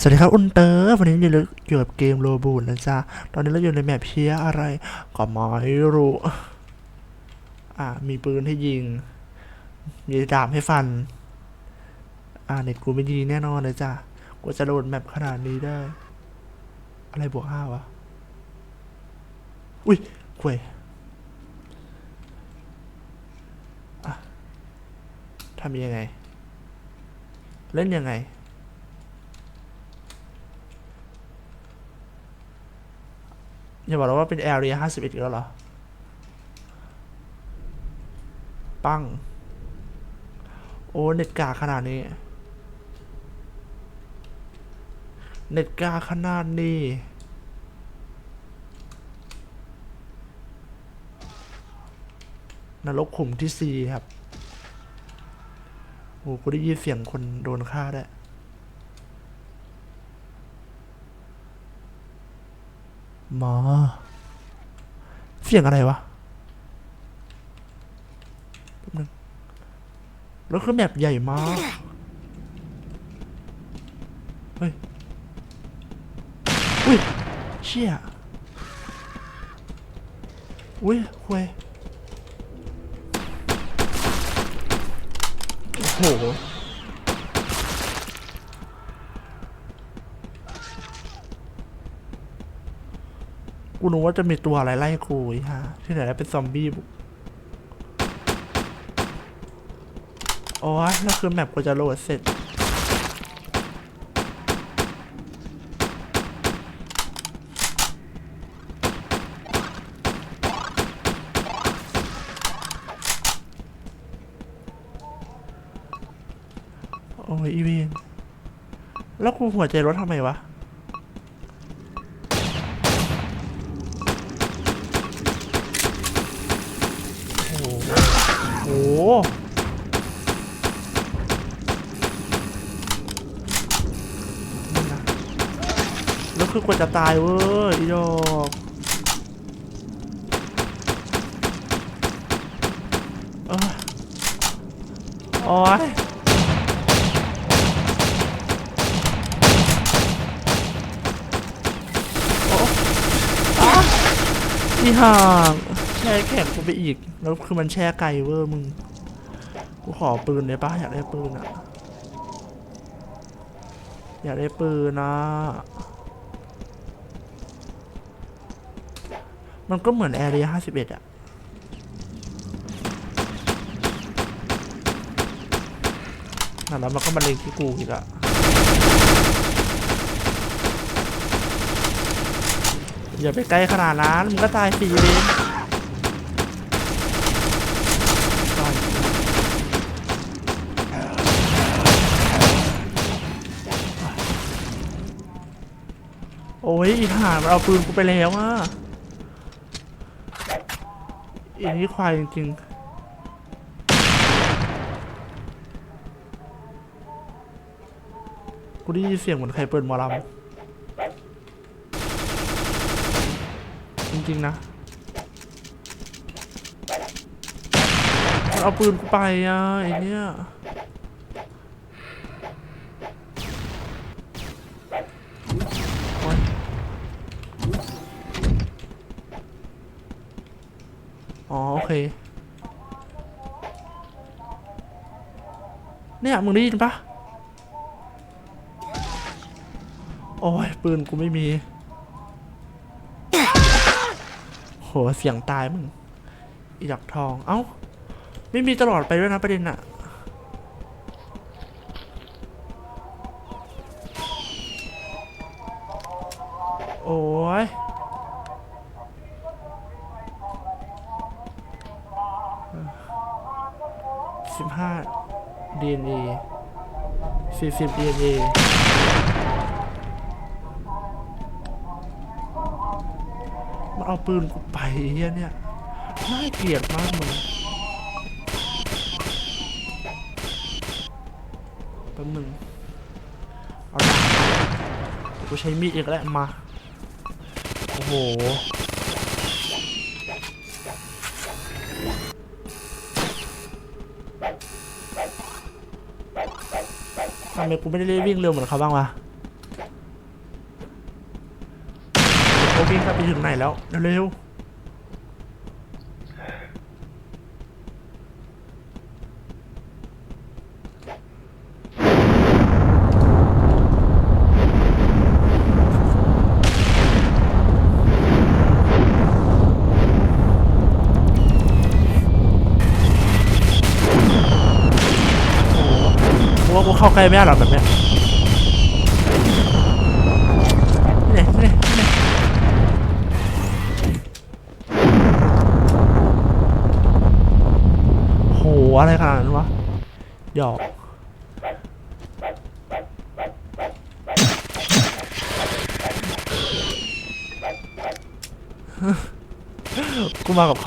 สวัสดีครับอุนเตอร์วันนี้อยู่อยู่ยวกับเกมโรบูนนะจ๊ะ ตอนนี้เราอยู่ในแมปเพียอะไร ก็ไม่รู้ อ่า มีปืนให้ยิง มีดาบให้ฟัน อ่าเน็ตกูไม่ดีแน่นอนเลยจ้ะกว่าจะโหลดแมปขนาดนี้ได้ อะไรบวกห้าวะ อุ้ยควยอะทำยังไง เล่นยังไง อย่าบอกนะว่าเป็น Area 51อีกแล้วเหรอ ปัง โอ้เน็ตกาขนาดนี้ เน็ตกาขนาดนี้นรกขุมที่สี่ครับ โอ้กูได้ยินเสียงคนโดนฆ่าได้วย หมอ เสียงอะไรวะแป๊บนึงแล้วคือแมปใหญ่มาก เฮ้ย อุ้ย เชี่ย อุ้ยคุยโอ้โห กูรู้ว่าจะมีตัวอะไรไล่กูอีฮะที่ไหนได้เป็นซอมบี้บุกโอ้ยแล้วคือแมปกูจะโหลดเสร็จ โอ้ยอีเวนแล้วกูหัวใจรถทำไมวะ โอ้โหโอ้โหนี่นะ แล้วคือกว่าจะตายเว้ยอีดอกเอ้ยโอ้ยโอ้อะอีห่างแช่แข็งกูไปอีก แล้วคือมันแช่ไกลเวอร์มึง กูขอปืนเลยป้าอยากได้ปืนอะอยากได้ปืนนะ มันก็เหมือนแอเรียห้าสิบเอ็ดอะนั่นแล้วมันก็มาเล็งที่กูอีกอะอย่าไปใกล้ขนาดนั้นมึงก็ตายฟรีเลย โอ้ยอีห่ามันเอาปืนกูไปแล้วอะอีนี่ควายจริงๆกูได้ยินเสียงเหมือนใครเปิดมอลำจริง ๆ นะ มันเอาปืนกูไปอะไอเนี้ย โอ๊ย อ๋อ โอเค เนี่ย มึงได้ยินปะโอ้ย ปืนกูไม่มี โห เสียงตายมึง อีดักทอง เอ้า ไม่มีตลอดไปด้วยนะประเด็นอะโอ้ย สิบห้า DNA สี่สิบ DNA มันเอาปืนกูไปเฮียเนี่ย น่าเกลียดมากมึงแป๊บนึงเอาละกูใช้มีดอีกแล้วมา โอ้โห ทำไมกูไม่ได้วิ่งเร็วเหมือนเขาบ้างวะเขาวิ่งกันไปถึงไหนแล้ว เร็วๆ กูเข้าใกล้ไม่ได้หรอกแบบเนี้ยนี่นี่นี่โหอะไรขนาดนั้นวะหยอกกูมากับเ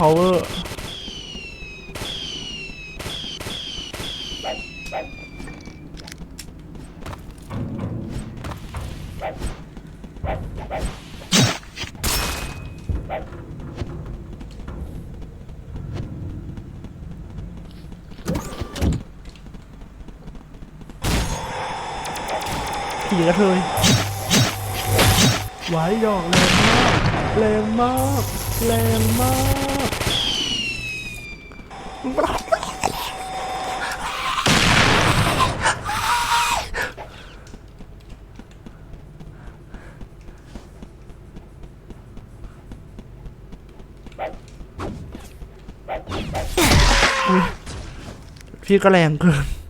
ขาเวอร์ผีกระเทยไว้หยอกแรงมากแรงมากแรงมากพี่ก็แรงเกิน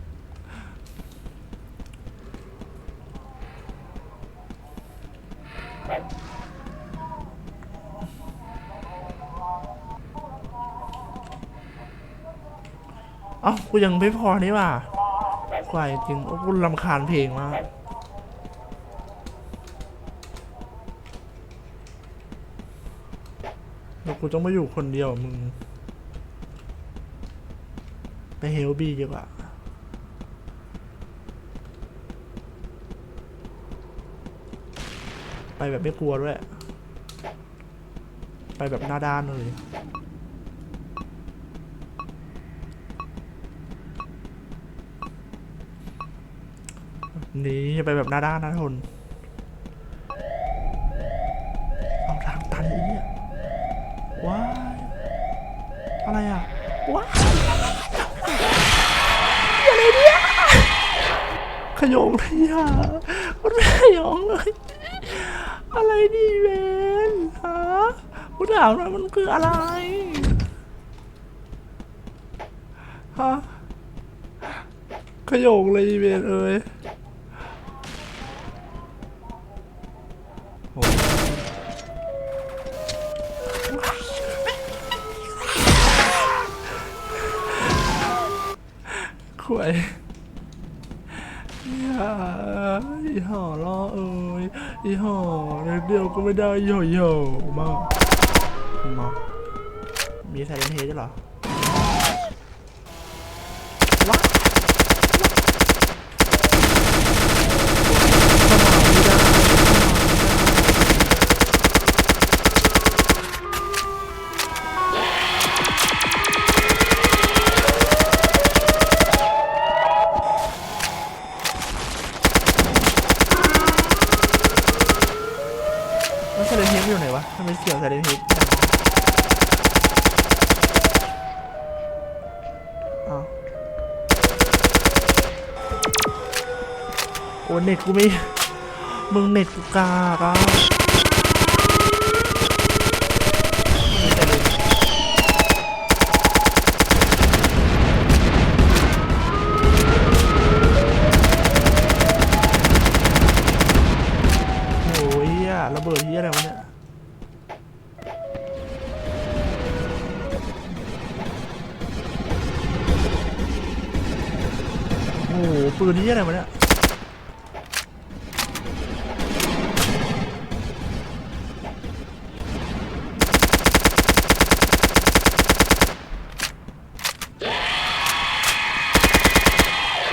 เอ้ากูยังไม่พอนี่ว่าควายจริงโอ้กูรำคาญเพลงมากแล้วกูต้องมาอยู่คนเดียวมึง ไปเฮลบี้ดีกว่าไปแบบไม่กลัวด้วย ไปแบบหน้าด้านเลย นีไปแบบหน้าด้านนะทนเอาทางตันอีเนี่ยว้ายอะไรอะว้ายอะไรเนี่ยขยงเลยอะมันไม่ขยงเลย อะไรดีเวนฮะกูถามหน่อยมันคืออะไรฮะขยงเลยเวนเอ้ย วยอย่าอีห่อล่อเอ้ยอีห่อเล็กเดียวก็ไม่ได้โยโย่มากมามีไซเลนเฮดด้วยเหรอวะ ซเลนเฮดอยู่ไหนวะทำไมเสียงไซเลนเฮดดังอ้าวโอ้เน็ตกูไม่ มึงเน็ตกูกากอะ นเฮียอะไรวะเนี่ย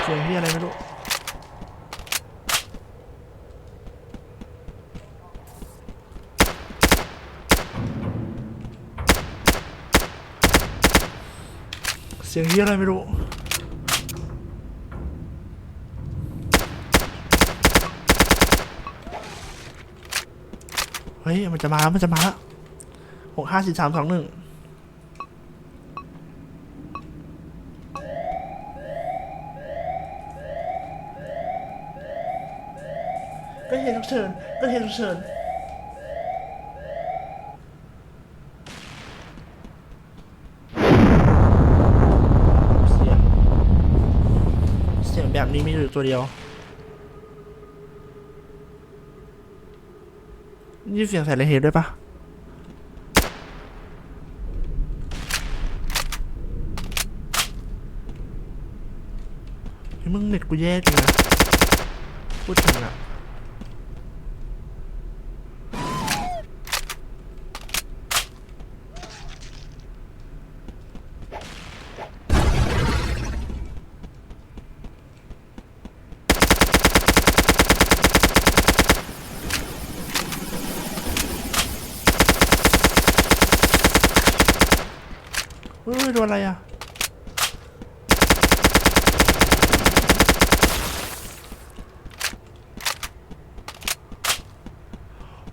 เสียงอะไรไม่รู้เสียงเฮียอะไรไม่รู้ ฮ้ฮ้ย มันจะมาแล้วมันจะมาแล้วหกห้าสี่สามสองหนึ่งก็เห็นทุกเชิญก็เห็นทุกเชิญสียงเสียงแบบนี้มีอยู่ตัวเดียว นี่เสียงใส่ระเฮดด้วยปะมึงเน็ตกูแย่จริงนะพูดถึงอะ ฮ้ยโดนอะไรอะ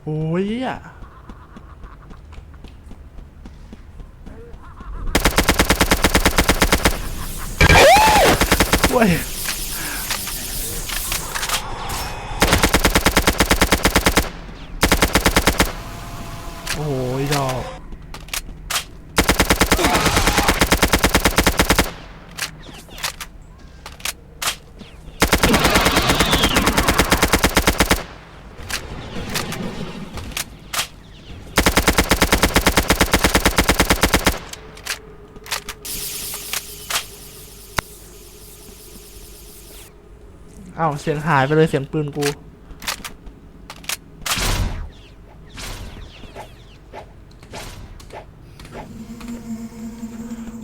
โอ้ยอะโว้ยโอ้ยดอก อ้าวเสียงหายไปเลยเสียงปืนกู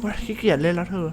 ว้าขี้เกียจเล่นแล้วเธอ